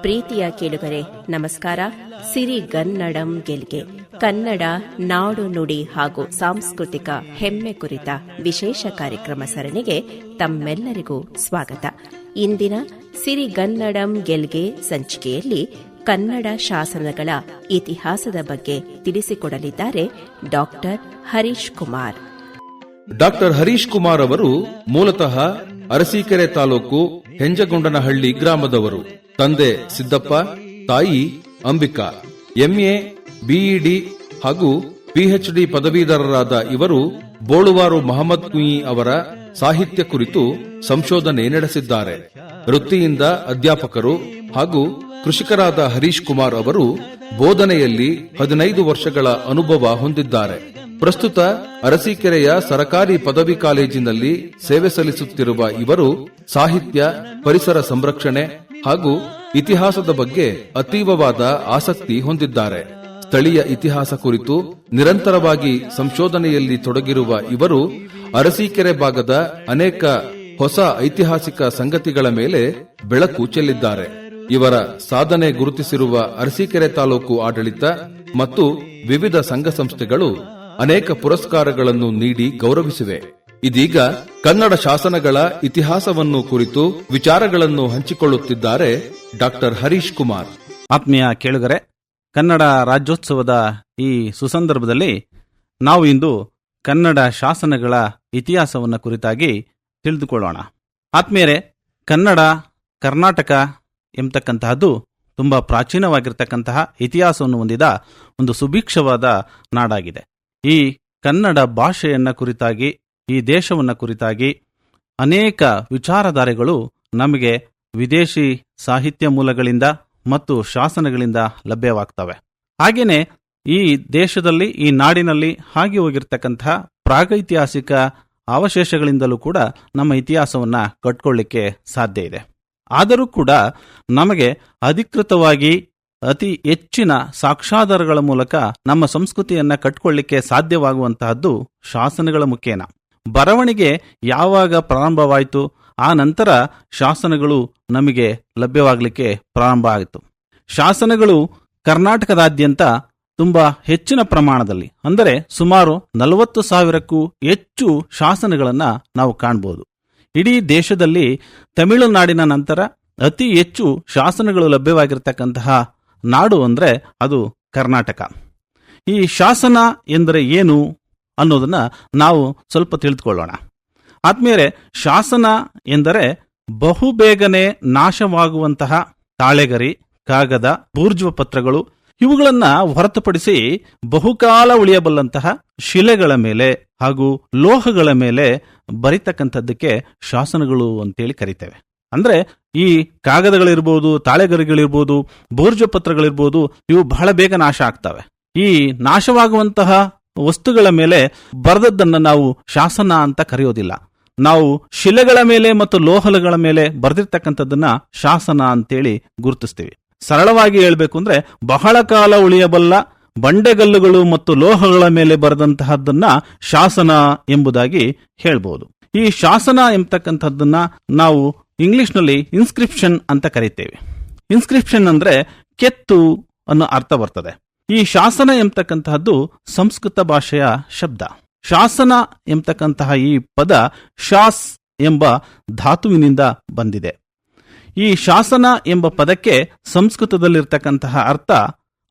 ಪ್ರೀತಿಯ ಕೇಳುಗರೆ, ನಮಸ್ಕಾರ. ಸಿರಿಗನ್ನಡಂ ಗೆಲ್ಗೆ. ಕನ್ನಡ ನಾಡು ನುಡಿ ಹಾಗೂ ಸಾಂಸ್ಕೃತಿಕ ಹೆಮ್ಮೆ ಕುರಿತ ವಿಶೇಷ ಕಾರ್ಯಕ್ರಮ ಸರಣಿಗೆ ತಮ್ಮೆಲ್ಲರಿಗೂ ಸ್ವಾಗತ. ಇಂದಿನ ಸಿರಿಗನ್ನಡಂ ಗೆಲ್ಗೆ ಸಂಚಿಕೆಯಲ್ಲಿ ಕನ್ನಡ ಶಾಸನಗಳ ಇತಿಹಾಸದ ಬಗ್ಗೆ ತಿಳಿಸಿಕೊಡಲಿದ್ದಾರೆ ಡಾಕ್ಟರ್ ಹರೀಶ್ ಕುಮಾರ್. ಡಾಕ್ಟರ್ ಹರೀಶ್ ಕುಮಾರ್ ಅವರು ಮೂಲತಃ ಅರಸೀಕೆರೆ ತಾಲೂಕು ಹೆಂಜಗೊಂಡನಹಳ್ಳಿ ಗ್ರಾಮದವರು. ತಂದೆ ಸಿದ್ದಪ್ಪ, ತಾಯಿ ಅಂಬಿಕಾ ಎಂಎ ಬಿಇಡಿ ಹಾಗೂ ಪಿಎಚ್ಡಿ ಪದವೀಧರರಾದ ಇವರು ಬೋಳುವಾರು ಮಹಮ್ಮದ್ ಕುಯಿ ಅವರ ಸಾಹಿತ್ಯ ಕುರಿತು ಸಂಶೋಧನೆ ನಡೆಸಿದ್ದಾರೆ. ವೃತ್ತಿಯಿಂದ ಅಧ್ಯಾಪಕರು ಹಾಗೂ ಕೃಷಿಕರಾದ ಹರೀಶ್ ಕುಮಾರ್ ಅವರು ಬೋಧನೆಯಲ್ಲಿ ಹದಿನೈದು ವರ್ಷಗಳ ಅನುಭವ ಹೊಂದಿದ್ದಾರೆ. ಪ್ರಸ್ತುತ ಅರಸೀಕೆರೆಯ ಸರಕಾರಿ ಪದವಿ ಕಾಲೇಜಿನಲ್ಲಿ ಸೇವೆ ಸಲ್ಲಿಸುತ್ತಿರುವ ಇವರು ಸಾಹಿತ್ಯ, ಪರಿಸರ ಸಂರಕ್ಷಣೆ ಹಾಗೂ ಇತಿಹಾಸದ ಬಗ್ಗೆ ಅತೀವವಾದ ಆಸಕ್ತಿ ಹೊಂದಿದ್ದಾರೆ. ಸ್ಥಳೀಯ ಇತಿಹಾಸ ಕುರಿತು ನಿರಂತರವಾಗಿ ಸಂಶೋಧನೆಯಲ್ಲಿ ತೊಡಗಿರುವ ಇವರು ಅರಸೀಕೆರೆ ಭಾಗದ ಅನೇಕ ಹೊಸ ಐತಿಹಾಸಿಕ ಸಂಗತಿಗಳ ಮೇಲೆ ಬೆಳಕು ಚೆಲ್ಲಿದ್ದಾರೆ. ಇವರ ಸಾಧನೆ ಗುರುತಿಸಿರುವ ಅರಸೀಕೆರೆ ತಾಲೂಕು ಆಡಳಿತ ಮತ್ತು ವಿವಿಧ ಸಂಘ ಸಂಸ್ಥೆಗಳು ಅನೇಕ ಪುರಸ್ಕಾರಗಳನ್ನು ನೀಡಿ ಗೌರವಿಸಿವೆ. ಇದೀಗ ಕನ್ನಡ ಶಾಸನಗಳ ಇತಿಹಾಸವನ್ನು ಕುರಿತು ವಿಚಾರಗಳನ್ನು ಹಂಚಿಕೊಳ್ಳುತ್ತಿದ್ದಾರೆ ಡಾಕ್ಟರ್ ಹರೀಶ್ ಕುಮಾರ್. ಆತ್ಮೀಯ ಕೇಳುಗರೆ, ಕನ್ನಡ ರಾಜ್ಯೋತ್ಸವದ ಈ ಸುಸಂದರ್ಭದಲ್ಲಿ ನಾವು ಇಂದು ಕನ್ನಡ ಶಾಸನಗಳ ಇತಿಹಾಸವನ್ನು ಕುರಿತಾಗಿ ತಿಳಿದುಕೊಳ್ಳೋಣ. ಆತ್ಮೀಯರೇ, ಕನ್ನಡ, ಕರ್ನಾಟಕ ಎಂಬತಕ್ಕಂತಹದ್ದು ತುಂಬ ಪ್ರಾಚೀನವಾಗಿರ್ತಕ್ಕಂತಹ ಇತಿಹಾಸವನ್ನು ಹೊಂದಿದ ಒಂದು ಸುಭಿಕ್ಷವಾದ ನಾಡಾಗಿದೆ. ಈ ಕನ್ನಡ ಭಾಷೆಯನ್ನ ಕುರಿತಾಗಿ ಈ ದೇಶವನ್ನ ಕುರಿತಾಗಿ ಅನೇಕ ವಿಚಾರಧಾರೆಗಳು ನಮಗೆ ವಿದೇಶಿ ಸಾಹಿತ್ಯ ಮೂಲಗಳಿಂದ ಮತ್ತು ಶಾಸನಗಳಿಂದ ಲಭ್ಯವಾಗ್ತವೆ. ಹಾಗೇನೆ ಈ ದೇಶದಲ್ಲಿ, ಈ ನಾಡಿನಲ್ಲಿ ಹಾಗೆ ಹೋಗಿರ್ತಕ್ಕಂತಹ ಪ್ರಾಗೈತಿಹಾಸಿಕ ಅವಶೇಷಗಳಿಂದಲೂ ಕೂಡ ನಮ್ಮ ಇತಿಹಾಸವನ್ನ ಕಟ್ಕೊಳ್ಳಿಕ್ಕೆ ಸಾಧ್ಯ ಇದೆ. ಆದರೂ ಕೂಡ ನಮಗೆ ಅಧಿಕೃತವಾಗಿ ಅತಿ ಹೆಚ್ಚಿನ ಸಾಕ್ಷಾಧಾರಗಳ ಮೂಲಕ ನಮ್ಮ ಸಂಸ್ಕೃತಿಯನ್ನ ಕಟ್ಕೊಳ್ಳಿಕ್ಕೆ ಸಾಧ್ಯವಾಗುವಂತಹದ್ದು ಶಾಸನಗಳ ಮುಖೇನ. ಬರವಣಿಗೆ ಯಾವಾಗ ಪ್ರಾರಂಭವಾಯಿತು, ಆ ನಂತರ ಶಾಸನಗಳು ನಮಗೆ ಲಭ್ಯವಾಗಲಿಕ್ಕೆ ಪ್ರಾರಂಭ ಆಯಿತು. ಶಾಸನಗಳು ಕರ್ನಾಟಕದಾದ್ಯಂತ ತುಂಬಾ ಹೆಚ್ಚಿನ ಪ್ರಮಾಣದಲ್ಲಿ, ಅಂದರೆ ಸುಮಾರು ನಲವತ್ತು ಸಾವಿರಕ್ಕೂ ಹೆಚ್ಚು ಶಾಸನಗಳನ್ನು ನಾವು ಕಾಣಬಹುದು ಇಡೀ ದೇಶದಲ್ಲಿ ತಮಿಳುನಾಡಿನ ನಂತರ ಅತಿ ಹೆಚ್ಚು ಶಾಸನಗಳು ಲಭ್ಯವಾಗಿರ್ತಕ್ಕಂತಹ ನಾಡು ಅಂದ್ರೆ ಅದು ಕರ್ನಾಟಕ. ಈ ಶಾಸನ ಎಂದರೆ ಏನು? ಅನ್ನೋದನ್ನ ನಾವು ಸ್ವಲ್ಪ ತಿಳಿದುಕೊಳ್ಳೋಣ ಆದ್ಮೇಲೆ ಶಾಸನ ಎಂದರೆ ಬಹುಬೇಗನೆ ನಾಶವಾಗುವಂತಹ ತಾಳೆಗರಿ, ಕಾಗದ ಬೂರ್ಜುವ ಪತ್ರಗಳು ಇವುಗಳನ್ನ ಹೊರತುಪಡಿಸಿ ಬಹುಕಾಲ ಉಳಿಯಬಲ್ಲಂತಹ ಶಿಲೆಗಳ ಮೇಲೆ ಹಾಗೂ ಲೋಹಗಳ ಮೇಲೆ ಬರಿತಕ್ಕಂಥದ್ದಕ್ಕೆ ಶಾಸನಗಳು ಅಂತೇಳಿ ಕರಿತೇವೆ. ಅಂದ್ರೆ ಈ ಕಾಗದಗಳಿರ್ಬೋದು, ತಾಳೆಗರಿಗಳಿರ್ಬೋದು ಬೋರ್ಜ ಪತ್ರಗಳಿರ್ಬೋದು ಇವು ಬಹಳ ಬೇಗ ನಾಶ ಆಗ್ತವೆ. ಈ ನಾಶವಾಗುವಂತಹ ವಸ್ತುಗಳ ಮೇಲೆ ಬರೆದದ್ದನ್ನ ನಾವು ಶಾಸನ ಅಂತ ಕರೆಯೋದಿಲ್ಲ. ನಾವು ಶಿಲೆಗಳ ಮೇಲೆ ಮತ್ತು ಲೋಹಲಗಳ ಮೇಲೆ ಬರೆದಿರ್ತಕ್ಕಂಥದ್ದನ್ನ ಶಾಸನ ಅಂತೇಳಿ ಗುರುತಿಸ್ತೀವಿ. ಸರಳವಾಗಿ ಹೇಳ್ಬೇಕು ಅಂದ್ರೆ ಬಹಳ ಕಾಲ ಉಳಿಯಬಲ್ಲ ಬಂಡೆಗಲ್ಲುಗಳು ಮತ್ತು ಲೋಹಗಳ ಮೇಲೆ ಬರೆದಂತಹದ್ದನ್ನ ಶಾಸನ ಎಂಬುದಾಗಿ ಹೇಳ್ಬೋದು. ಈ ಶಾಸನ ಎಂಬತಕ್ಕಂಥದ್ದನ್ನ ನಾವು ಇಂಗ್ಲಿಷ್ನಲ್ಲಿ ಇನ್ಸ್ಕ್ರಿಪ್ಷನ್ ಅಂತ ಕರಿತೇವೆ. ಇನ್ಸ್ಕ್ರಿಪ್ಷನ್ ಅಂದ್ರೆ ಕೆತ್ತು ಅನ್ನೋ ಅರ್ಥ ಬರ್ತದೆ. ಈ ಶಾಸನ ಎಂಬತಕ್ಕಂತಹದ್ದು ಸಂಸ್ಕೃತ ಭಾಷೆಯ ಶಬ್ದ. ಶಾಸನ ಎಂಬತಕ್ಕಂತಹ ಈ ಪದ ಶಾಸ್ ಎಂಬ ಧಾತುವಿನಿಂದ ಬಂದಿದೆ. ಈ ಶಾಸನ ಎಂಬ ಪದಕ್ಕೆ ಸಂಸ್ಕೃತದಲ್ಲಿರ್ತಕ್ಕಂತಹ ಅರ್ಥ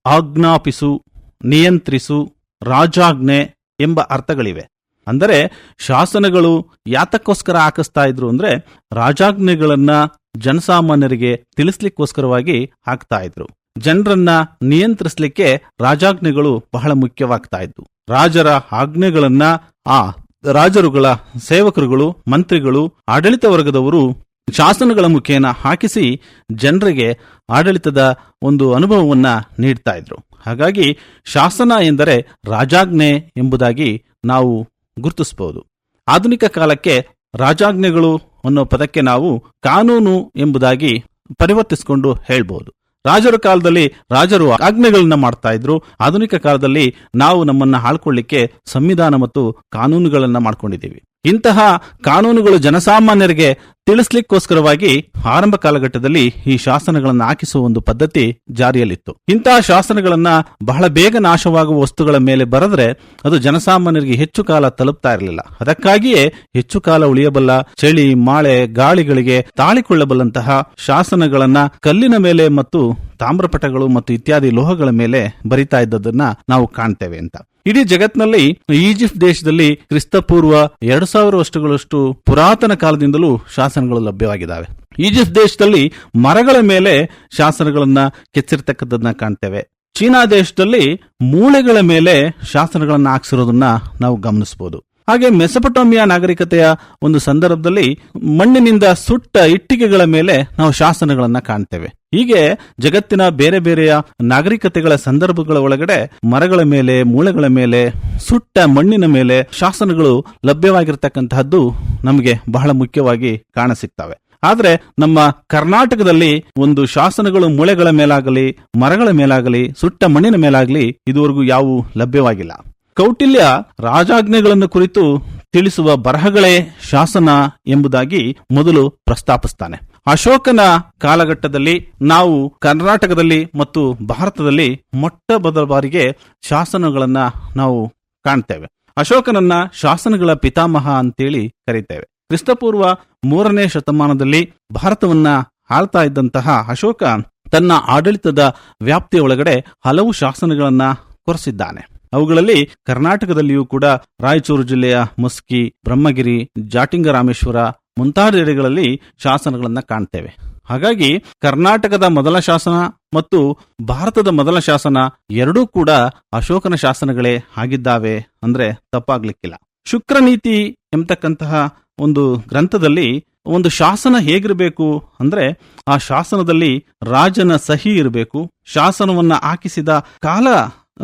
ಆಜ್ಞಾಪಿಸು, ನಿಯಂತ್ರಿಸು, ರಾಜಾಜ್ಞೆ ಎಂಬ ಅರ್ಥಗಳಿವೆ. ಅಂದರೆ ಶಾಸನಗಳು ಯಾತಕ್ಕೋಸ್ಕರ ಹಾಕಿಸ್ತಾ ಇದ್ರು ಅಂದ್ರೆ ರಾಜಾಜ್ಞೆಗಳನ್ನ ಜನಸಾಮಾನ್ಯರಿಗೆ ತಿಳಿಸ್ಲಿಕ್ಕೋಸ್ಕರವಾಗಿ ಹಾಕ್ತಾ ಇದ್ರು. ಜನರನ್ನ ನಿಯಂತ್ರಿಸಲಿಕ್ಕೆ ರಾಜಾಜ್ಞೆಗಳು ಬಹಳ ಮುಖ್ಯವಾಗ್ತಾ ಇದ್ವು. ರಾಜರ ಆಜ್ಞೆಗಳನ್ನ, ಆ ರಾಜರುಗಳ ಸೇವಕರುಗಳು, ಮಂತ್ರಿಗಳು, ಆಡಳಿತ ವರ್ಗದವರು ಶಾಸನಗಳ ಮುಖೇನ ಹಾಕಿಸಿ ಜನರಿಗೆ ಆಡಳಿತದ ಒಂದು ಅನುಭವವನ್ನ ನೀಡ್ತಾ ಇದ್ರು. ಹಾಗಾಗಿ ಶಾಸನ ಎಂದರೆ ರಾಜಾಜ್ಞೆ ಎಂಬುದಾಗಿ ನಾವು ಗುರುತಿಸಬಹುದು ಆಧುನಿಕ ಕಾಲಕ್ಕೆ ರಾಜಾಜ್ಞೆಗಳು ಅನ್ನೋ ಪದಕ್ಕೆ ನಾವು ಕಾನೂನು ಎಂಬುದಾಗಿ ಪರಿವರ್ತಿಸಿಕೊಂಡು ಹೇಳ್ಬೋದು. ರಾಜರ ಕಾಲದಲ್ಲಿ ರಾಜರು ಆಜ್ಞೆಗಳನ್ನ ಮಾಡ್ತಾ ಇದ್ರು. ಆಧುನಿಕ ಕಾಲದಲ್ಲಿ ನಾವು ನಮ್ಮನ್ನ ಆಳ್ಕೊಳ್ಳಿಕ್ಕೆ ಸಂವಿಧಾನ ಮತ್ತು ಕಾನೂನುಗಳನ್ನ ಮಾಡ್ಕೊಂಡಿದ್ದೀವಿ. ಇಂತಹ ಕಾನೂನುಗಳು ಜನಸಾಮಾನ್ಯರಿಗೆ ತಿಳಿಸ್ಲಿಕ್ಕೋಸ್ಕರವಾಗಿ ಆರಂಭ ಕಾಲಘಟ್ಟದಲ್ಲಿ ಈ ಶಾಸನಗಳನ್ನು ಹಾಕಿಸುವ ಒಂದು ಪದ್ಧತಿ ಜಾರಿಯಲ್ಲಿತ್ತು. ಇಂತಹ ಶಾಸನಗಳನ್ನ ಬಹಳ ಬೇಗ ನಾಶವಾಗುವ ವಸ್ತುಗಳ ಮೇಲೆ ಬರೆದ್ರೆ ಅದು ಜನಸಾಮಾನ್ಯರಿಗೆ ಹೆಚ್ಚು ಕಾಲ ತಲುಪ್ತಾ ಇರಲಿಲ್ಲ. ಅದಕ್ಕಾಗಿಯೇ ಹೆಚ್ಚು ಕಾಲ ಉಳಿಯಬಲ್ಲ ಚಳಿ, ಮಾಳೆ, ಗಾಳಿಗಳಿಗೆ ತಾಳಿಕೊಳ್ಳಬಲ್ಲಂತಹ ಶಾಸನಗಳನ್ನ ಕಲ್ಲಿನ ಮೇಲೆ ಮತ್ತು ತಾಮ್ರಪಟಗಳು ಮತ್ತು ಇತ್ಯಾದಿ ಲೋಹಗಳ ಮೇಲೆ ಬರಿತಾ ಇದ್ದದನ್ನ ನಾವು ಕಾಣ್ತೇವೆ ಅಂತ. ಇಡೀ ಜಗತ್ನಲ್ಲಿ ಈಜಿಪ್ಟ್ ದೇಶದಲ್ಲಿ ಕ್ರಿಸ್ತಪೂರ್ವ ಎರಡು ಸಾವಿರ ವರ್ಷಗಳಷ್ಟು ಪುರಾತನ ಕಾಲದಿಂದಲೂ ಶಾಸನಗಳು ಲಭ್ಯವಾಗಿದ್ದಾವೆ. ಈಜಿಪ್ಟ್ ದೇಶದಲ್ಲಿ ಮರಗಳ ಮೇಲೆ ಶಾಸನಗಳನ್ನ ಕೆಚ್ಚಿರ್ತಕ್ಕಂಥದನ್ನ ಕಾಣ್ತೇವೆ. ಚೀನಾ ದೇಶದಲ್ಲಿ ಮೂಳೆಗಳ ಮೇಲೆ ಶಾಸನಗಳನ್ನ ಹಾಕ್ಸಿರೋದನ್ನ ನಾವು ಗಮನಿಸಬಹುದು ಹಾಗೆ ಮೆಸಪಟೋಮಿಯಾ ನಾಗರಿಕತೆಯ ಒಂದು ಸಂದರ್ಭದಲ್ಲಿ ಮಣ್ಣಿನಿಂದ ಸುಟ್ಟ ಇಟ್ಟಿಗೆಗಳ ಮೇಲೆ ನಾವು ಶಾಸನಗಳನ್ನ ಕಾಣ್ತೇವೆ. ಹೀಗೆ ಜಗತ್ತಿನ ಬೇರೆ ಬೇರೆಯ ನಾಗರಿಕತೆಗಳ ಸಂದರ್ಭಗಳ ಒಳಗಡೆ ಮರಗಳ ಮೇಲೆ, ಮೂಳೆಗಳ ಮೇಲೆ, ಸುಟ್ಟ ಮಣ್ಣಿನ ಮೇಲೆ ಶಾಸನಗಳು ಲಭ್ಯವಾಗಿರ್ತಕ್ಕಂತಹದ್ದು ನಮಗೆ ಬಹಳ ಮುಖ್ಯವಾಗಿ ಕಾಣಸಿಗ್ತವೆ. ಆದರೆ ನಮ್ಮ ಕರ್ನಾಟಕದಲ್ಲಿ ಒಂದು ಶಾಸನಗಳು ಮೂಳೆಗಳ ಮೇಲಾಗಲಿ, ಮರಗಳ ಮೇಲಾಗಲಿ, ಸುಟ್ಟ ಮಣ್ಣಿನ ಮೇಲಾಗಲಿ ಇದುವರೆಗೂ ಯಾವು ಲಭ್ಯವಾಗಿಲ್ಲ. ಕೌಟಿಲ್ಯ ರಾಜಾಜ್ಞೆಗಳನ್ನು ಕುರಿತು ತಿಳಿಸುವ ಬರಹಗಳೇ ಶಾಸನ ಎಂಬುದಾಗಿ ಮೊದಲು ಪ್ರಸ್ತಾಪಿಸ್ತಾನೆ. ಅಶೋಕನ ಕಾಲಘಟ್ಟದಲ್ಲಿ ನಾವು ಕರ್ನಾಟಕದಲ್ಲಿ ಮತ್ತು ಭಾರತದಲ್ಲಿ ಮೊಟ್ಟ ಮೊದಲ ಬಾರಿಗೆ ಶಾಸನಗಳನ್ನ ನಾವು ಕಾಣ್ತೇವೆ. ಅಶೋಕನನ್ನ ಶಾಸನಗಳ ಪಿತಾಮಹ ಅಂತೇಳಿ ಕರೀತೇವೆ. ಕ್ರಿಸ್ತಪೂರ್ವ ಮೂರನೇ ಶತಮಾನದಲ್ಲಿ ಭಾರತವನ್ನ ಆಳ್ತಾ ಇದ್ದಂತಹ ಅಶೋಕ ತನ್ನ ಆಡಳಿತದ ವ್ಯಾಪ್ತಿಯ ಒಳಗಡೆ ಹಲವು ಶಾಸನಗಳನ್ನ ಕೊರೆಸಿದ್ದಾನೆ. ಅವುಗಳಲ್ಲಿ ಕರ್ನಾಟಕದಲ್ಲಿಯೂ ಕೂಡ ರಾಯಚೂರು ಜಿಲ್ಲೆಯ ಮುಸ್ಕಿ, ಬ್ರಹ್ಮಗಿರಿ ಜಾಟಿಂಗ ರಾಮೇಶ್ವರ ಮುಂತಾದೆಡೆಗಳಲ್ಲಿ ಶಾಸನಗಳನ್ನು ಕಾಣ್ತೇವೆ. ಹಾಗಾಗಿ ಕರ್ನಾಟಕದ ಮೊದಲ ಶಾಸನ ಮತ್ತು ಭಾರತದ ಮೊದಲ ಶಾಸನ ಎರಡೂ ಕೂಡ ಅಶೋಕನ ಶಾಸನಗಳೇ ಆಗಿದ್ದಾವೆ ಅಂದ್ರೆ ತಪ್ಪಾಗ್ಲಿಕ್ಕಿಲ್ಲ. ಶುಕ್ರನೀತಿ ಎಂಬತಕ್ಕಂತಹ ಒಂದು ಗ್ರಂಥದಲ್ಲಿ ಒಂದು ಶಾಸನ ಹೇಗಿರಬೇಕು ಅಂದ್ರೆ ಆ ಶಾಸನದಲ್ಲಿ ರಾಜನ ಸಹಿ ಇರಬೇಕು. ಶಾಸನವನ್ನ ಹಾಕಿಸಿದ ಕಾಲ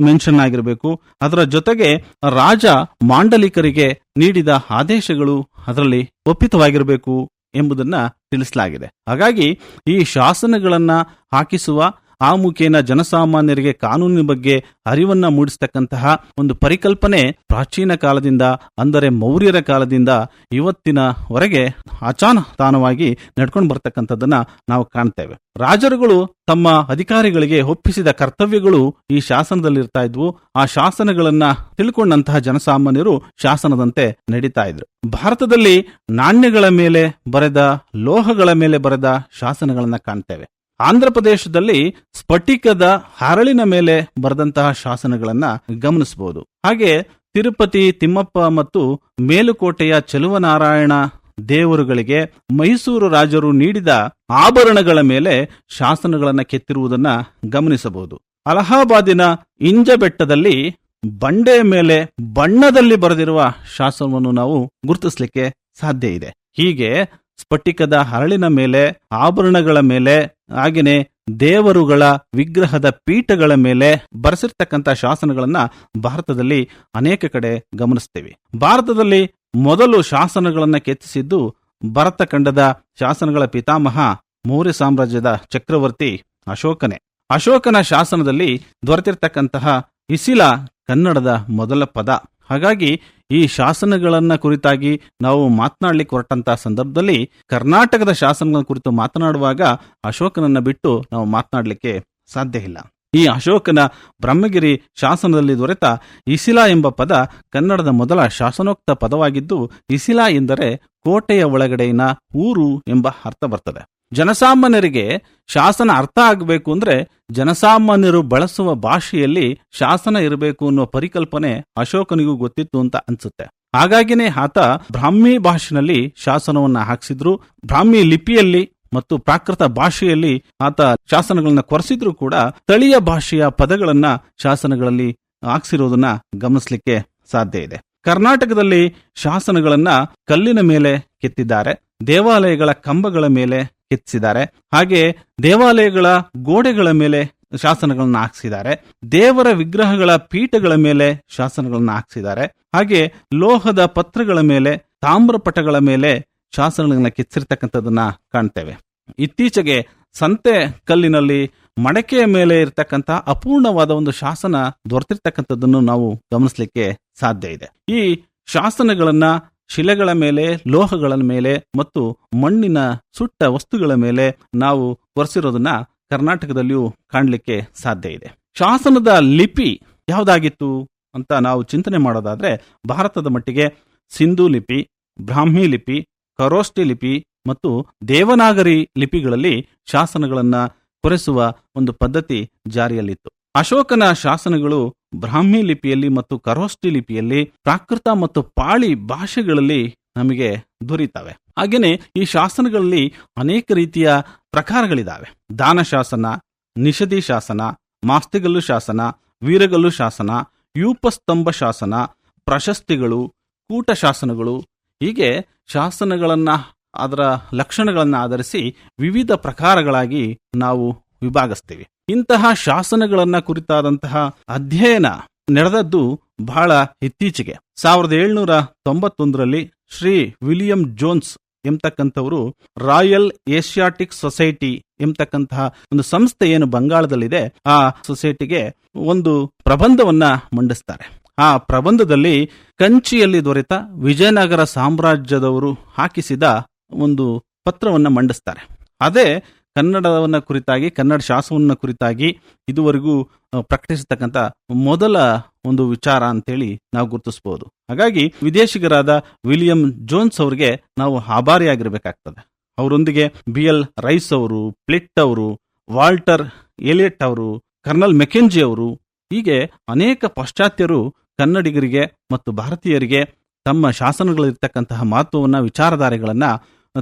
ಮೆನ್ಷನ್ ಆಗಿರಬೇಕು ಅದರ ಜೊತೆಗೆ ರಾಜ ಮಾಂಡಲಿಕರಿಗೆ ನೀಡಿದ ಆದೇಶಗಳು ಅದರಲ್ಲಿ ಒಪ್ಪಿತವಾಗಿರಬೇಕು ಎಂಬುದನ್ನ ತಿಳಿಸಲಾಗಿದೆ. ಹಾಗಾಗಿ ಈ ಶಾಸನಗಳನ್ನ ಹಾಕಿಸುವ ಆ ಮುಖೇನ ಜನಸಾಮಾನ್ಯರಿಗೆ ಕಾನೂನಿನ ಬಗ್ಗೆ ಅರಿವನ್ನ ಮೂಡಿಸತಕ್ಕಂತಹ ಒಂದು ಪರಿಕಲ್ಪನೆ ಪ್ರಾಚೀನ ಕಾಲದಿಂದ, ಅಂದರೆ ಮೌರ್ಯರ ಕಾಲದಿಂದ ಇವತ್ತಿನವರೆಗೆ ಅಚಾನತಾನವಾಗಿ ನಡ್ಕೊಂಡು ಬರ್ತಕ್ಕಂಥದ್ದನ್ನ ನಾವು ಕಾಣ್ತೇವೆ. ರಾಜರುಗಳು ತಮ್ಮ ಅಧಿಕಾರಿಗಳಿಗೆ ಒಪ್ಪಿಸಿದ ಕರ್ತವ್ಯಗಳು ಈ ಶಾಸನದಲ್ಲಿರ್ತಾ ಇದ್ವು. ಆ ಶಾಸನಗಳನ್ನ ತಿಳ್ಕೊಂಡಂತಹ ಜನಸಾಮಾನ್ಯರು ಶಾಸನದಂತೆ ನಡೀತಾ ಇದ್ರು. ಭಾರತದಲ್ಲಿ ನಾಣ್ಯಗಳ ಮೇಲೆ ಬರೆದ, ಲೋಹಗಳ ಮೇಲೆ ಬರೆದ ಶಾಸನಗಳನ್ನ ಕಾಣ್ತೇವೆ. ಆಂಧ್ರ ಪ್ರದೇಶದಲ್ಲಿ ಸ್ಫಟಿಕದ ಹರಳಿನ ಮೇಲೆ ಬರೆದಂತಹ ಶಾಸನಗಳನ್ನ ಗಮನಿಸಬಹುದು. ಹಾಗೆ ತಿರುಪತಿ, ತಿಮ್ಮಪ್ಪ ಮತ್ತು ಮೇಲುಕೋಟೆಯ ಚೆಲುವನಾರಾಯಣ ದೇವರುಗಳಿಗೆ ಮೈಸೂರು ರಾಜರು ನೀಡಿದ ಆಭರಣಗಳ ಮೇಲೆ ಶಾಸನಗಳನ್ನ ಕೆತ್ತಿರುವುದನ್ನ ಗಮನಿಸಬಹುದು. ಅಲಹಾಬಾದಿನ ಇಂಜ ಬೆಟ್ಟದಲ್ಲಿ ಬಂಡೆಯ ಮೇಲೆ ಬಣ್ಣದಲ್ಲಿ ಬರೆದಿರುವ ಶಾಸನವನ್ನು ನಾವು ಗುರುತಿಸಲಿಕ್ಕೆ ಸಾಧ್ಯ ಇದೆ. ಹೀಗೆ ಸ್ಫಟಿಕದ ಹರಳಿನ ಮೇಲೆ, ಆಭರಣಗಳ ಮೇಲೆ, ಹಾಗೆಯೇ ದೇವರುಗಳ ವಿಗ್ರಹದ ಪೀಠಗಳ ಮೇಲೆ ಬರೆಸಿರ್ತಕ್ಕಂಥ ಶಾಸನಗಳನ್ನ ಭಾರತದಲ್ಲಿ ಅನೇಕ ಕಡೆ ಗಮನಿಸ್ತೇವೆ. ಭಾರತದಲ್ಲಿ ಮೊದಲು ಶಾಸನಗಳನ್ನ ಕೆತ್ತಿಸಿದ್ದು ಭರತ ಖಂಡದ ಶಾಸನಗಳ ಪಿತಾಮಹ ಮೌರ್ಯ ಸಾಮ್ರಾಜ್ಯದ ಚಕ್ರವರ್ತಿ ಅಶೋಕನೇ. ಅಶೋಕನ ಶಾಸನದಲ್ಲಿ ದೊರೆತಿರ್ತಕ್ಕಂತಹ ಇಸಿಲ ಕನ್ನಡದ ಮೊದಲ ಪದ. ಹಾಗಾಗಿ ಈ ಶಾಸನಗಳನ್ನ ಕುರಿತಾಗಿ ನಾವು ಮಾತನಾಡ್ಲಿಕ್ಕೆ ಹೊರಟಂತಹ ಸಂದರ್ಭದಲ್ಲಿ ಕರ್ನಾಟಕದ ಶಾಸನಗಳ ಕುರಿತು ಮಾತನಾಡುವಾಗ ಅಶೋಕನನ್ನ ಬಿಟ್ಟು ನಾವು ಮಾತನಾಡಲಿಕ್ಕೆ ಸಾಧ್ಯ ಇಲ್ಲ. ಈ ಅಶೋಕನ ಬ್ರಹ್ಮಗಿರಿ ಶಾಸನದಲ್ಲಿ ದೊರೆತ ಇಸಿಲಾ ಎಂಬ ಪದ ಕನ್ನಡದ ಮೊದಲ ಶಾಸನೋಕ್ತ ಪದವಾಗಿದ್ದು ಇಸಿಲಾ ಎಂದರೆ ಕೋಟೆಯ ಒಳಗಡೆಯಿನ ಊರು ಎಂಬ ಅರ್ಥ ಬರ್ತದೆ. ಜನಸಾಮಾನ್ಯರಿಗೆ ಶಾಸನ ಅರ್ಥ ಆಗಬೇಕು ಅಂದ್ರೆ ಜನಸಾಮಾನ್ಯರು ಬಳಸುವ ಭಾಷೆಯಲ್ಲಿ ಶಾಸನ ಇರಬೇಕು ಅನ್ನೋ ಪರಿಕಲ್ಪನೆ ಅಶೋಕನಿಗೂ ಗೊತ್ತಿತ್ತು ಅಂತ ಅನ್ಸುತ್ತೆ. ಹಾಗಾಗಿನೇ ಆತ ಬ್ರಾಹ್ಮಿ ಭಾಷೆನಲ್ಲಿ ಶಾಸನವನ್ನ ಹಾಕ್ಸಿದ್ರು. ಬ್ರಾಹ್ಮಿ ಲಿಪಿಯಲ್ಲಿ ಮತ್ತು ಪ್ರಾಕೃತ ಭಾಷೆಯಲ್ಲಿ ಆತ ಶಾಸನಗಳನ್ನ ಕೊರೆಸಿದ್ರು ಕೂಡ ಸ್ಥಳೀಯ ಭಾಷೆಯ ಪದಗಳನ್ನ ಶಾಸನಗಳಲ್ಲಿ ಹಾಕ್ಸಿರೋದನ್ನ ಗಮನಿಸಲಿಕ್ಕೆ ಸಾಧ್ಯ ಇದೆ. ಕರ್ನಾಟಕದಲ್ಲಿ ಶಾಸನಗಳನ್ನ ಕಲ್ಲಿನ ಮೇಲೆ ಕೆತ್ತಿದ್ದಾರೆ. ದೇವಾಲಯಗಳ ಕಂಬಗಳ ಮೇಲೆ ಕೆತ್ತಿಸಿದ್ದಾರೆ. ಹಾಗೆ ದೇವಾಲಯಗಳ ಗೋಡೆಗಳ ಮೇಲೆ ಶಾಸನಗಳನ್ನು ಹಾಕ್ಸಿದ್ದಾರೆ. ದೇವರ ವಿಗ್ರಹಗಳ ಪೀಠಗಳ ಮೇಲೆ ಶಾಸನಗಳನ್ನು ಹಾಕ್ಸಿದ್ದಾರೆ. ಹಾಗೆ ಲೋಹದ ಪತ್ರಗಳ ಮೇಲೆ, ತಾಮ್ರಪಟಗಳ ಮೇಲೆ ಶಾಸನಗಳನ್ನ ಕೆತ್ತಿರ್ತಕ್ಕಂಥದ್ದನ್ನ ಕಾಣ್ತೇವೆ. ಇತ್ತೀಚೆಗೆ ಸಂತೆ ಕಲ್ಲಿನಲ್ಲಿ ಮಡಕೆಯ ಮೇಲೆ ಇರತಕ್ಕಂಥ ಅಪೂರ್ಣವಾದ ಒಂದು ಶಾಸನ ದೊರೆತಿರ್ತಕ್ಕಂಥದ್ದನ್ನು ನಾವು ಗಮನಿಸಲಿಕ್ಕೆ ಸಾಧ್ಯ ಇದೆ. ಈ ಶಾಸನಗಳನ್ನ ಶಿಲೆಗಳ ಮೇಲೆ, ಲೋಹಗಳ ಮೇಲೆ ಮತ್ತು ಮಣ್ಣಿನ ಸುಟ್ಟ ವಸ್ತುಗಳ ಮೇಲೆ ನಾವು ಕೊರೆಸಿರೋದನ್ನ ಕರ್ನಾಟಕದಲ್ಲಿಯೂ ಕಾಣಲಿಕ್ಕೆ ಸಾಧ್ಯ ಇದೆ. ಶಾಸನದ ಲಿಪಿ ಯಾವುದಾಗಿತ್ತು ಅಂತ ನಾವು ಚಿಂತನೆ ಮಾಡೋದಾದ್ರೆ ಭಾರತದ ಮಟ್ಟಿಗೆ ಸಿಂಧು ಲಿಪಿ, ಬ್ರಾಹ್ಮಿ ಲಿಪಿ ಕರೋಷ್ಟಿ ಲಿಪಿ ಮತ್ತು ದೇವನಾಗರಿ ಲಿಪಿಗಳಲ್ಲಿ ಶಾಸನಗಳನ್ನ ಕೊರೆಸುವ ಒಂದು ಪದ್ಧತಿ ಜಾರಿಯಲ್ಲಿತ್ತು. ಅಶೋಕನ ಶಾಸನಗಳು ಬ್ರಾಹ್ಮಿ ಲಿಪಿಯಲ್ಲಿ ಮತ್ತು ಕರೋಸ್ಟಿ ಲಿಪಿಯಲ್ಲಿ ಪ್ರಾಕೃತ ಮತ್ತು ಪಾಳಿ ಭಾಷೆಗಳಲ್ಲಿ ನಮಗೆ ದೊರೀತವೆ. ಹಾಗೇನೆ ಈ ಶಾಸನಗಳಲ್ಲಿ ಅನೇಕ ರೀತಿಯ ಪ್ರಕಾರಗಳಿದ್ದಾವೆ ದಾನ ಶಾಸನ, ನಿಷಧಿ ಶಾಸನ, ಮಾಸ್ತಿಗಲ್ಲು ಶಾಸನ, ವೀರಗಲ್ಲು ಶಾಸನ, ಯೂಪಸ್ತಂಭ ಶಾಸನ, ಪ್ರಶಸ್ತಿಗಳು, ಕೂಟ ಶಾಸನಗಳು, ಹೀಗೆ ಶಾಸನಗಳನ್ನ ಅದರ ಲಕ್ಷಣಗಳನ್ನು ಆಧರಿಸಿ ವಿವಿಧ ಪ್ರಕಾರಗಳಾಗಿ ನಾವು ವಿಭಾಗಿಸ್ತೀವಿ. ಇಂತಹ ಶಾಸನಗಳನ್ನ ಕುರಿತಾದಂತಹ ಅಧ್ಯಯನ ನಡೆದದ್ದು ಬಹಳ ಇತ್ತೀಚೆಗೆ. ಸಾವಿರದ ಏಳ್ನೂರ ತೊಂಬತ್ತೊಂದರಲ್ಲಿ ಶ್ರೀ ವಿಲಿಯಂ ಜೋನ್ಸ್ ಎಂತಕ್ಕಂಥವರು ರಾಯಲ್ ಏಷ್ಯಾಟಿಕ್ ಸೊಸೈಟಿ ಎಂತಕ್ಕಂತಹ ಒಂದು ಸಂಸ್ಥೆ ಏನು ಬಂಗಾಳದಲ್ಲಿದೆ, ಆ ಸೊಸೈಟಿಗೆ ಒಂದು ಪ್ರಬಂಧವನ್ನ ಮಂಡಿಸ್ತಾರೆ. ಆ ಪ್ರಬಂಧದಲ್ಲಿ ಕಂಚಿಯಲ್ಲಿ ದೊರೆತ ವಿಜಯನಗರ ಸಾಮ್ರಾಜ್ಯದವರು ಹಾಕಿಸಿದ ಒಂದು ಪತ್ರವನ್ನ ಮಂಡಿಸ್ತಾರೆ. ಅದೇ ಕನ್ನಡವನ್ನ ಕುರಿತಾಗಿ, ಕನ್ನಡ ಶಾಸನವನ್ನ ಕುರಿತಾಗಿ ಇದುವರೆಗೂ ಪ್ರಕಟಿಸತಕ್ಕಂಥ ಮೊದಲ ಒಂದು ವಿಚಾರ ಅಂತೇಳಿ ನಾವು ಗುರುತಿಸಬಹುದು ಹಾಗಾಗಿ ವಿದೇಶಿಗರಾದ ವಿಲಿಯಂ ಜೋನ್ಸ್ ಅವರಿಗೆ ನಾವು ಆಭಾರಿಯಾಗಿರ್ಬೇಕಾಗ್ತದೆ. ಅವರೊಂದಿಗೆ ಬಿ ಎಲ್ ರೈಸ್ ಅವರು, ಪ್ಲಿಟ್ ಅವರು, ವಾಲ್ಟರ್ ಎಲಿಯಟ್ ಅವರು, ಕರ್ನಲ್ ಮೆಕೆಂಜಿ ಅವರು, ಹೀಗೆ ಅನೇಕ ಪಾಶ್ಚಾತ್ಯರು ಕನ್ನಡಿಗರಿಗೆ ಮತ್ತು ಭಾರತೀಯರಿಗೆ ತಮ್ಮ ಶಾಸನಗಳಿರ್ತಕ್ಕಂತಹ ಮಹತ್ವವನ್ನ, ವಿಚಾರಧಾರೆಗಳನ್ನ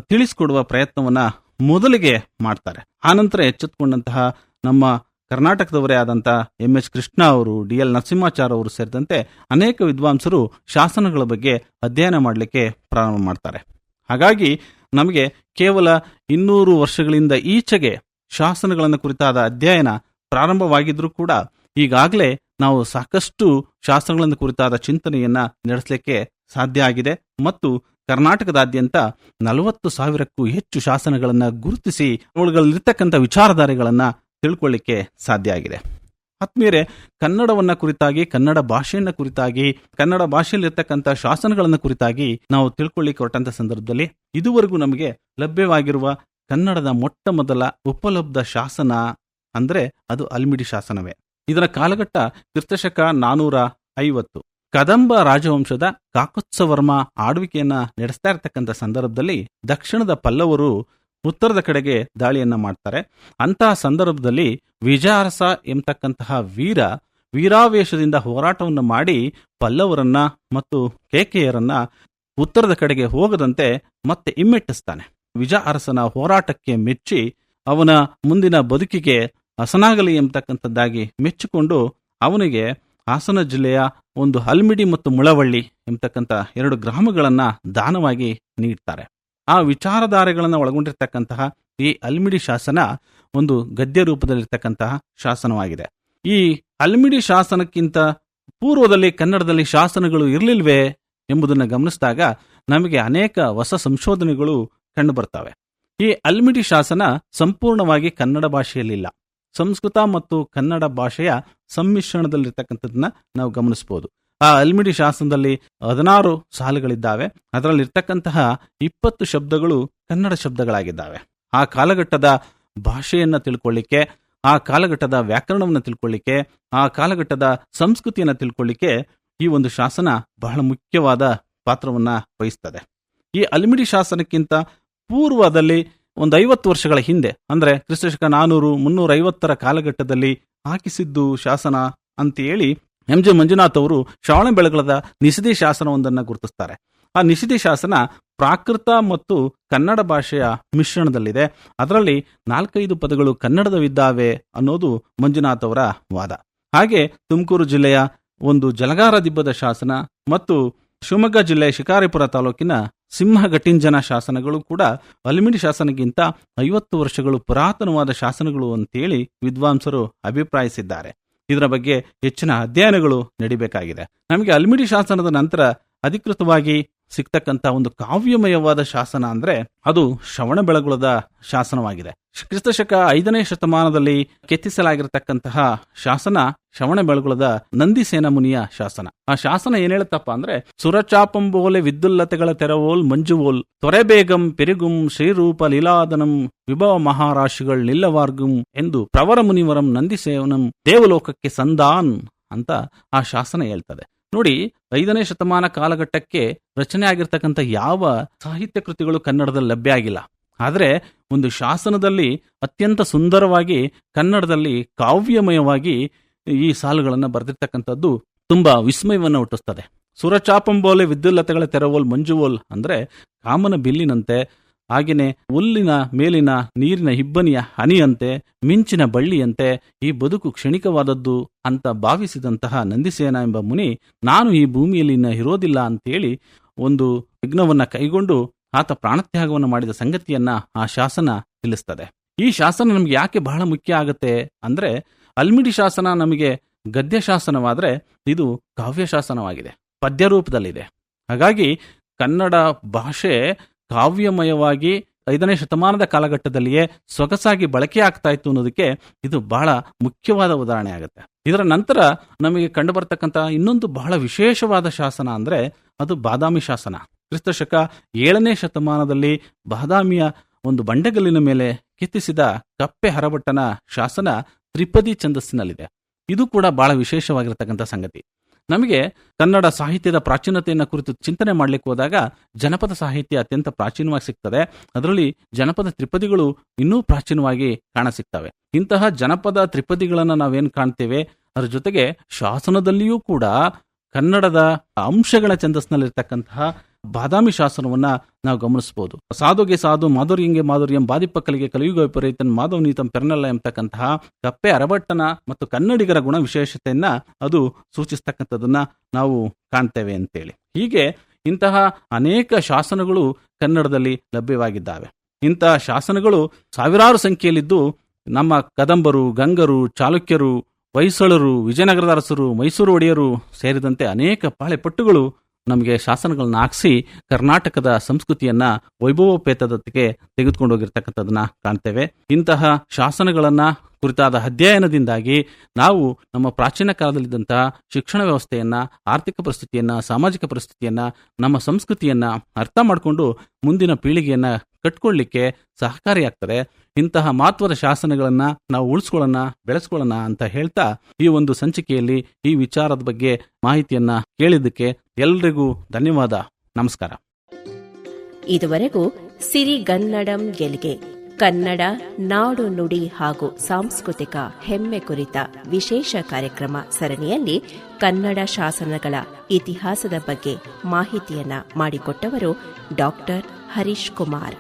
ತಿಳಿಸಿಕೊಡುವ ಪ್ರಯತ್ನವನ್ನ ಮೊದಲಿಗೆ ಮಾಡ್ತಾರೆ. ಆನಂತರ ಎಚ್ಚೆತ್ತುಕೊಂಡಂತಹ ನಮ್ಮ ಕರ್ನಾಟಕದವರೇ ಆದಂಥ ಎಂ ಎಚ್ ಕೃಷ್ಣ ಅವರು, ಡಿ ಎಲ್ ನರಸಿಂಹಾಚಾರ್ ಅವರು ಸೇರಿದಂತೆ ಅನೇಕ ವಿದ್ವಾಂಸರು ಶಾಸನಗಳ ಬಗ್ಗೆ ಅಧ್ಯಯನ ಮಾಡಲಿಕ್ಕೆ ಪ್ರಾರಂಭ ಮಾಡ್ತಾರೆ. ಹಾಗಾಗಿ ನಮಗೆ ಕೇವಲ ಇನ್ನೂರು ವರ್ಷಗಳಿಂದ ಈಚೆಗೆ ಶಾಸನಗಳನ್ನು ಕುರಿತಾದ ಅಧ್ಯಯನ ಪ್ರಾರಂಭವಾಗಿದ್ರೂ ಕೂಡ ಈಗಾಗಲೇ ನಾವು ಸಾಕಷ್ಟು ಶಾಸನಗಳನ್ನು ಕುರಿತಾದ ಚಿಂತನೆಯನ್ನ ನಡೆಸಲಿಕ್ಕೆ ಸಾಧ್ಯ ಆಗಿದೆ. ಮತ್ತು ಕರ್ನಾಟಕದಾದ್ಯಂತ ನಲವತ್ತು ಸಾವಿರಕ್ಕೂ ಹೆಚ್ಚು ಶಾಸನಗಳನ್ನು ಗುರುತಿಸಿ ಅವುಗಳಲ್ಲಿರ್ತಕ್ಕಂಥ ವಿಚಾರಧಾರೆಗಳನ್ನು ತಿಳ್ಕೊಳ್ಳಿಕ್ಕೆ ಸಾಧ್ಯ ಆಗಿದೆ. ಆತ್ಮೀಯರೇ, ಕನ್ನಡವನ್ನ ಕುರಿತಾಗಿ, ಕನ್ನಡ ಭಾಷೆಯನ್ನ ಕುರಿತಾಗಿ, ಕನ್ನಡ ಭಾಷೆಯಲ್ಲಿರ್ತಕ್ಕಂಥ ಶಾಸನಗಳನ್ನ ಕುರಿತಾಗಿ ನಾವು ತಿಳ್ಕೊಳ್ಳಿಕ್ಕೆ ಹೊರಟಂತ ಸಂದರ್ಭದಲ್ಲಿ ಇದುವರೆಗೂ ನಮಗೆ ಲಭ್ಯವಾಗಿರುವ ಕನ್ನಡದ ಮೊಟ್ಟ ಮೊದಲ ಉಪಲಬ್ಧ ಶಾಸನ ಅಂದ್ರೆ ಅದು ಅಲ್ಮಿಡಿ ಶಾಸನವೇ. ಇದರ ಕಾಲಘಟ್ಟ ಕ್ರಿಸ್ತಶಕ ನಾನೂರ ಐವತ್ತು. ಕದಂಬ ರಾಜವಂಶದ ಕಾಕುತ್ಸವರ್ಮ ಆಳ್ವಿಕೆಯನ್ನ ನಡೆಸ್ತಾ ಇರತಕ್ಕಂತ ಸಂದರ್ಭದಲ್ಲಿ ದಕ್ಷಿಣದ ಪಲ್ಲವರು ಉತ್ತರದ ಕಡೆಗೆ ದಾಳಿಯನ್ನ ಮಾಡ್ತಾರೆ. ಅಂತಹ ಸಂದರ್ಭದಲ್ಲಿ ವಿಜಯಾರಸ ಎಂಬತಕ್ಕಂತಹ ವೀರ ವೀರಾವೇಶದಿಂದ ಹೋರಾಟವನ್ನು ಮಾಡಿ ಪಲ್ಲವರನ್ನ ಮತ್ತು ಕೇಕೆಯರನ್ನ ಉತ್ತರದ ಕಡೆಗೆ ಹೋಗದಂತೆ ಮತ್ತೆ ಹಿಮ್ಮೆಟ್ಟಿಸ್ತಾನೆ. ವಿಜ ಅರಸನ ಹೋರಾಟಕ್ಕೆ ಮೆಚ್ಚಿ ಅವನ ಮುಂದಿನ ಬದುಕಿಗೆ ಹಸನಾಗಲಿ ಎಂಬತಕ್ಕಂಥದ್ದಾಗಿ ಮೆಚ್ಚಿಕೊಂಡು ಅವನಿಗೆ ಹಾಸನ ಜಿಲ್ಲೆಯ ಒಂದು ಹಲ್ಮಿಡಿ ಮತ್ತು ಮುಳವಳ್ಳಿ ಎಂಬತಕ್ಕಂಥ ಎರಡು ಗ್ರಾಮಗಳನ್ನು ದಾನವಾಗಿ ನೀಡ್ತಾರೆ. ಆ ವಿಚಾರಧಾರೆಗಳನ್ನು ಒಳಗೊಂಡಿರ್ತಕ್ಕಂತಹ ಈ ಅಲ್ಮಿಡಿ ಶಾಸನ ಒಂದು ಗದ್ಯ ರೂಪದಲ್ಲಿರ್ತಕ್ಕಂತಹ ಶಾಸನವಾಗಿದೆ. ಈ ಅಲ್ಮಿಡಿ ಶಾಸನಕ್ಕಿಂತ ಪೂರ್ವದಲ್ಲಿ ಕನ್ನಡದಲ್ಲಿ ಶಾಸನಗಳು ಇರಲಿಲ್ವೇ ಎಂಬುದನ್ನು ಗಮನಿಸಿದಾಗ ನಮಗೆ ಅನೇಕ ಹೊಸ ಸಂಶೋಧನೆಗಳು ಕಂಡುಬರ್ತವೆ. ಈ ಅಲ್ಮಿಡಿ ಶಾಸನ ಸಂಪೂರ್ಣವಾಗಿ ಕನ್ನಡ ಭಾಷೆಯಲ್ಲಿಲ್ಲ. ಸಂಸ್ಕೃತ ಮತ್ತು ಕನ್ನಡ ಭಾಷೆಯ ಸಮ್ಮಿಶ್ರಣದಲ್ಲಿರ್ತಕ್ಕಂಥದ್ದನ್ನ ನಾವು ಗಮನಿಸಬಹುದು. ಆ ಅಲ್ಮಿಡಿ ಶಾಸನದಲ್ಲಿ ಹದಿನಾರು ಸಾಲುಗಳಿದ್ದಾವೆ. ಅದರಲ್ಲಿರ್ತಕ್ಕಂತಹ ಇಪ್ಪತ್ತು ಶಬ್ದಗಳು ಕನ್ನಡ ಶಬ್ದಗಳಾಗಿದ್ದಾವೆ. ಆ ಕಾಲಘಟ್ಟದ ಭಾಷೆಯನ್ನ ತಿಳ್ಕೊಳ್ಳಿಕ್ಕೆ, ಆ ಕಾಲಘಟ್ಟದ ವ್ಯಾಕರಣವನ್ನು ತಿಳ್ಕೊಳ್ಳಿಕ್ಕೆ, ಆ ಕಾಲಘಟ್ಟದ ಸಂಸ್ಕೃತಿಯನ್ನು ತಿಳ್ಕೊಳ್ಳಿಕ್ಕೆ ಈ ಒಂದು ಶಾಸನ ಬಹಳ ಮುಖ್ಯವಾದ ಪಾತ್ರವನ್ನ ವಹಿಸ್ತದೆ. ಈ ಅಲ್ಮಿಡಿ ಶಾಸನಕ್ಕಿಂತ ಪೂರ್ವದಲ್ಲಿ ಒಂದು ಐವತ್ತು ವರ್ಷಗಳ ಹಿಂದೆ, ಅಂದ್ರೆ ಕ್ರಿಸ್ತಶಕ ನಾನೂರು ಮುನ್ನೂರ ಐವತ್ತರ ಕಾಲಘಟ್ಟದಲ್ಲಿ ಹಾಕಿಸಿದ್ದು ಶಾಸನ ಅಂತ ಹೇಳಿ ಎಂ ಜೆ ಮಂಜುನಾಥ್ ಅವರು ಶ್ರಾವಣ ಬೆಳಗಳದ ನಿಷಧಿ ಶಾಸನವೊಂದನ್ನು ಗುರುತಿಸ್ತಾರೆ. ಆ ನಿಷಧಿ ಶಾಸನ ಪ್ರಾಕೃತ ಮತ್ತು ಕನ್ನಡ ಭಾಷೆಯ ಮಿಶ್ರಣದಲ್ಲಿದೆ. ಅದರಲ್ಲಿ ನಾಲ್ಕೈದು ಪದಗಳು ಕನ್ನಡದವಿದ್ದಾವೆ ಅನ್ನೋದು ಮಂಜುನಾಥ್ ಅವರ ವಾದ. ಹಾಗೆ ತುಮಕೂರು ಜಿಲ್ಲೆಯ ಒಂದು ಜಲಗಾರ ದಿಬ್ಬದ ಶಾಸನ ಮತ್ತು ಶಿವಮೊಗ್ಗ ಜಿಲ್ಲೆಯ ಶಿಕಾರಿಪುರ ತಾಲೂಕಿನ ಸಿಂಹಘಟಿಂಜನ ಶಾಸನಗಳು ಕೂಡ ಅಲ್ಮಿಡಿ ಶಾಸನಕ್ಕಿಂತ ಐವತ್ತು ವರ್ಷಗಳು ಪುರಾತನವಾದ ಶಾಸನಗಳು ಅಂತೇಳಿ ವಿದ್ವಾಂಸರು ಅಭಿಪ್ರಾಯಿಸಿದ್ದಾರೆ. ಇದರ ಬಗ್ಗೆ ಹೆಚ್ಚಿನ ಅಧ್ಯಯನಗಳು ನಡಿಬೇಕಾಗಿದೆ. ನಮಗೆ ಅಲ್ಮಿಡಿ ಶಾಸನದ ನಂತರ ಅಧಿಕೃತವಾಗಿ ಸಿಗ್ತಕ್ಕಂತ ಒಂದು ಕಾವ್ಯಮಯವಾದ ಶಾಸನ ಅಂದ್ರೆ ಅದು ಶ್ರವಣ ಬೆಳಗುಳದ ಶಾಸನವಾಗಿದೆ. ಕ್ರಿಸ್ತಶಕ ಐದನೇ ಶತಮಾನದಲ್ಲಿ ಕೆತ್ತಿಸಲಾಗಿರತಕ್ಕಂತಹ ಶಾಸನ ಶ್ರವಣ ಬೆಳಗುಳದ ನಂದಿಸೇನ ಮುನಿಯ ಶಾಸನ. ಆ ಶಾಸನ ಏನ್ ಹೇಳುತ್ತಪ್ಪ ಅಂದ್ರೆ ಸುರಚಾಪಂಬೋಲೆ ವಿದ್ಯುಲ್ಲತೆಗಳ ತೆರವೋಲ್ ಮಂಜುವೋಲ್, ತೊರೆಬೇಗಂ ಪೆರಿಗುಂ ಶ್ರೀರೂಪ ಲೀಲಾದನಂ, ವಿಭವ ಮಹಾರಾಶಿಗಳ್ ನಿಲ್ಲವಾರ್ಗುಂ ಎಂದು ಪ್ರವರ ಮುನಿವರಂ ನಂದಿಸೇವನಂ ದೇವಲೋಕಕ್ಕೆ ಸಂದಾನ್ ಅಂತ ಆ ಶಾಸನ ಹೇಳ್ತದೆ. ನೋಡಿ, ಐದನೇ ಶತಮಾನ ಕಾಲಘಟ್ಟಕ್ಕೆ ರಚನೆ ಆಗಿರ್ತಕ್ಕಂಥ ಯಾವ ಸಾಹಿತ್ಯ ಕೃತಿಗಳು ಕನ್ನಡದಲ್ಲಿ ಲಭ್ಯ ಆಗಿಲ್ಲ. ಆದರೆ, ಒಂದು ಶಾಸನದಲ್ಲಿ ಅತ್ಯಂತ ಸುಂದರವಾಗಿ ಕನ್ನಡದಲ್ಲಿ ಕಾವ್ಯಮಯವಾಗಿ ಈ ಸಾಲುಗಳನ್ನು ಬರೆದಿರ್ತಕ್ಕಂಥದ್ದು ತುಂಬಾ ವಿಸ್ಮಯವನ್ನು ಹುಟ್ಟಿಸ್ತದೆ. ಸುರಚಾಪಂಬೋಲೆ ವಿದ್ಯುಲ್ಲತೆಗಳ ತೆರವೋಲ್ ಮಂಜುವೋಲ್ ಅಂದ್ರೆ ಕಾಮನ ಬಿಲ್ಲಿನಂತೆ ಹಾಗೆಯೇ ಹುಲ್ಲಿನ ಮೇಲಿನ ನೀರಿನ ಇಬ್ಬನಿಯ ಹನಿಯಂತೆ, ಮಿಂಚಿನ ಬಳ್ಳಿಯಂತೆ ಈ ಬದುಕು ಕ್ಷಣಿಕವಾದದ್ದು ಅಂತ ಭಾವಿಸಿದಂತಹ ನಂದಿಸೇನ ಎಂಬ ಮುನಿ, ನಾನು ಈ ಭೂಮಿಯಲ್ಲಿ ಇರೋದಿಲ್ಲ ಅಂತೇಳಿ ಒಂದು ಯಜ್ಞವನ್ನ ಕೈಗೊಂಡು ಆತ ಪ್ರಾಣತ್ಯಾಗವನ್ನು ಮಾಡಿದ ಸಂಗತಿಯನ್ನ ಆ ಶಾಸನ ತಿಳಿಸ್ತದೆ. ಈ ಶಾಸನ ನಮ್ಗೆ ಯಾಕೆ ಬಹಳ ಮುಖ್ಯ ಆಗತ್ತೆ ಅಂದ್ರೆ, ಅಲ್ಮಿಡಿ ಶಾಸನ ನಮಗೆ ಗದ್ಯ ಶಾಸನವಾದ್ರೆ ಇದು ಕಾವ್ಯ ಶಾಸನವಾಗಿದೆ ಪದ್ಯ ರೂಪದಲ್ಲಿದೆ ಹಾಗಾಗಿ ಕನ್ನಡ ಭಾಷೆ ಕಾವ್ಯಮಯವಾಗಿ ಐದನೇ ಶತಮಾನದ ಕಾಲಘಟ್ಟದಲ್ಲಿಯೇ ಸೊಗಸಾಗಿ ಬಳಕೆ ಆಗ್ತಾ ಇತ್ತು ಅನ್ನೋದಕ್ಕೆ ಇದು ಬಹಳ ಮುಖ್ಯವಾದ ಉದಾಹರಣೆ ಆಗುತ್ತೆ. ಇದರ ನಂತರ ನಮಗೆ ಕಂಡು ಬರ್ತಕ್ಕಂಥ ಇನ್ನೊಂದು ಬಹಳ ವಿಶೇಷವಾದ ಶಾಸನ ಅಂದ್ರೆ ಅದು ಬಾದಾಮಿ ಶಾಸನ. ಕ್ರಿಸ್ತಶಕ ಏಳನೇ ಶತಮಾನದಲ್ಲಿ ಬಾದಾಮಿಯ ಒಂದು ಬಂಡೆಗಲ್ಲಿನ ಮೇಲೆ ಕೆತ್ತಿಸಿದ ಕಪ್ಪೆ ಹರಭಟ್ಟನ ಶಾಸನ ತ್ರಿಪದಿ ಛಂದಸ್ಸಿನಲ್ಲಿದೆ. ಇದು ಕೂಡ ಬಹಳ ವಿಶೇಷವಾಗಿರತಕ್ಕಂಥ ಸಂಗತಿ. ನಮಗೆ ಕನ್ನಡ ಸಾಹಿತ್ಯದ ಪ್ರಾಚೀನತೆಯನ್ನು ಕುರಿತು ಚಿಂತನೆ ಮಾಡ್ಲಿಕ್ಕೆ ಹೋದಾಗ ಜನಪದ ಸಾಹಿತ್ಯ ಅತ್ಯಂತ ಪ್ರಾಚೀನವಾಗಿ ಸಿಗ್ತದೆ. ಅದರಲ್ಲಿ ಜನಪದ ತ್ರಿಪದಿಗಳು ಇನ್ನೂ ಪ್ರಾಚೀನವಾಗಿ ಕಾಣಸಿಗ್ತವೆ. ಇಂತಹ ಜನಪದ ತ್ರಿಪದಿಗಳನ್ನು ನಾವೇನು ಕಾಣ್ತೇವೆ? ಅದರ ಜೊತೆಗೆ ಶಾಸನದಲ್ಲಿಯೂ ಕೂಡ ಕನ್ನಡದ ಅಂಶಗಳ ಛಂದಸ್ನಲ್ಲಿರ್ತಕ್ಕಂತಹ ಬಾದಾಮಿ ಶಾಸನವನ್ನ ನಾವು ಗಮನಿಸಬಹುದು. ಸಾಧುಗೆ ಸಾಧು, ಮಾಧುರ್ಯಂಗೆ ಮಾಧುರ್ಯಂ ಬಾದಿಪಕ್ಕಲಿಗೆ ಕಲಿಯುಗ ವಿಪರೀತನ್ ಮಾಧವ್ ನೀತಂ ಪೆರ್ನಲ್ಲ ಎಂಬತಕ್ಕಂತಹ ಕಪ್ಪೆ ಅರಬಟ್ಟನ ಮತ್ತು ಕನ್ನಡಿಗರ ಗುಣ ವಿಶೇಷತೆಯನ್ನ ಅದು ಸೂಚಿಸ್ತಕ್ಕಂಥದನ್ನ ನಾವು ಕಾಣ್ತೇವೆ ಅಂತೇಳಿ. ಹೀಗೆ ಇಂತಹ ಅನೇಕ ಶಾಸನಗಳು ಕನ್ನಡದಲ್ಲಿ ಲಭ್ಯವಾಗಿದ್ದಾವೆ. ಇಂತಹ ಶಾಸನಗಳು ಸಾವಿರಾರು ಸಂಖ್ಯೆಯಲ್ಲಿದ್ದು ನಮ್ಮ ಕದಂಬರು, ಗಂಗರು, ಚಾಲುಕ್ಯರು, ಹೊಯ್ಸಳರು, ವಿಜಯನಗರದ ಅರಸರು, ಮೈಸೂರು ಒಡೆಯರು ಸೇರಿದಂತೆ ಅನೇಕ ಪಾಳೆಪಟ್ಟುಗಳು ನಮಗೆ ಶಾಸನಗಳನ್ನ ಹಾಕ್ಸಿ ಕರ್ನಾಟಕದ ಸಂಸ್ಕೃತಿಯನ್ನ ವೈಭವೋಪೇತದಕ್ಕೆ ತೆಗೆದುಕೊಂಡು ಹೋಗಿರ್ತಕ್ಕಂಥದನ್ನ ಕಾಣ್ತೇವೆ. ಇಂತಹ ಶಾಸನಗಳನ್ನ ಕುರಿತಾದ ಅಧ್ಯಯನದಿಂದಾಗಿ ನಾವು ನಮ್ಮ ಪ್ರಾಚೀನ ಕಾಲದಲ್ಲಿದ್ದಂತಹ ಶಿಕ್ಷಣ ವ್ಯವಸ್ಥೆಯನ್ನ, ಆರ್ಥಿಕ ಪರಿಸ್ಥಿತಿಯನ್ನ, ಸಾಮಾಜಿಕ ಪರಿಸ್ಥಿತಿಯನ್ನ, ನಮ್ಮ ಸಂಸ್ಕೃತಿಯನ್ನ ಅರ್ಥ ಮಾಡಿಕೊಂಡು ಮುಂದಿನ ಪೀಳಿಗೆಯನ್ನ ಕಟ್ಕೊಳ್ಳಿಕ್ಕೆ ಸಹಕಾರಿಯಾಗ್ತದೆ. ಇಂತಹ ಮಹತ್ವದ ಶಾಸನಗಳನ್ನ ನಾವು ಉಳಿಸ್ಕೊಳ್ಳೋಣ, ಬೆಳೆಸ್ಕೊಳ್ಳೋಣ ಅಂತ ಹೇಳ್ತಾ ಈ ಒಂದು ಸಂಚಿಕೆಯಲ್ಲಿ ಈ ವಿಚಾರದ ಬಗ್ಗೆ ಮಾಹಿತಿಯನ್ನ ಕೇಳಿದ್ದಕ್ಕೆ ಎಲ್ರಿಗೂ ಧನ್ಯವಾದ. ನಮಸ್ಕಾರ. ಇದುವರೆಗೂ ಸಿರಿಗನ್ನಡಂ ಗೆಲ್ಗೆ, ಕನ್ನಡ ನಾಡು ನುಡಿ ಹಾಗೂ ಸಾಂಸ್ಕೃತಿಕ ಹೆಮ್ಮೆ ಕುರಿತ ವಿಶೇಷ ಕಾರ್ಯಕ್ರಮ ಸರಣಿಯಲ್ಲಿ ಕನ್ನಡ ಶಾಸನಗಳ ಇತಿಹಾಸದ ಬಗ್ಗೆ ಮಾಹಿತಿಯನ್ನ ಮಾಡಿಕೊಟ್ಟವರು ಡಾಕ್ಟರ್ ಹರೀಶ್ ಕುಮಾರ್.